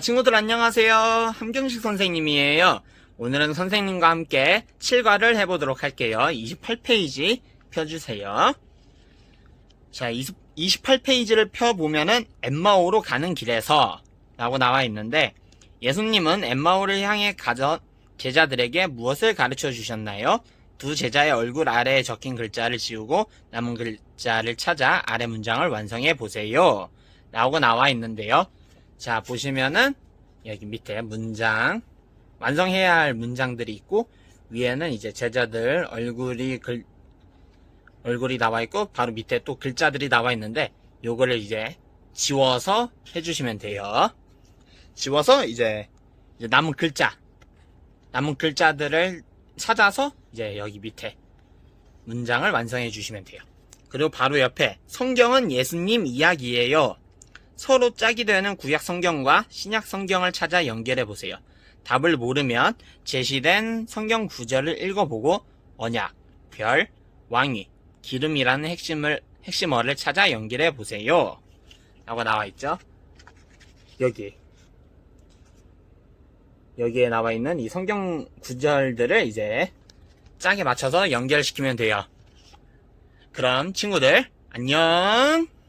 아, 친구들 안녕하세요. 함경식 선생님이에요. 오늘은 선생님과 함께 칠과를 해보도록 할게요. 28페이지 펴주세요. 자, 20, 28페이지를 펴보면은 엠마오로 가는 길에서 라고 나와 있는데 예수님은 엠마오를 향해 가던 제자들에게 무엇을 가르쳐 주셨나요? 두 제자의 얼굴 아래에 적힌 글자를 지우고 남은 글자를 찾아 아래 문장을 완성해 보세요. 라고 나와 있는데요. 자, 보시면은 여기 밑에 문장 완성해야 할 문장들이 있고 위에는 이제 제자들 얼굴이 글 얼굴이 나와 있고 바로 밑에 또 글자들이 나와 있는데 요거를 이제 지워서 해주시면 돼요. 지워서 이제, 이제 남은 글자 남은 글자들을 찾아서 이제 여기 밑에 문장을 완성해 주시면 돼요. 그리고 바로 옆에 성경은 예수님 이야기예요. 서로 짝이 되는 구약 성경과 신약 성경을 찾아 연결해 보세요. 답을 모르면 제시된 성경 구절을 읽어보고 언약, 별, 왕위, 기름이라는 핵심을 핵심어를 찾아 연결해 보세요. 라고 나와 있죠. 여기 여기에 나와 있는 이 성경 구절들을 이제 짝에 맞춰서 연결시키면 돼요. 그럼 친구들 안녕.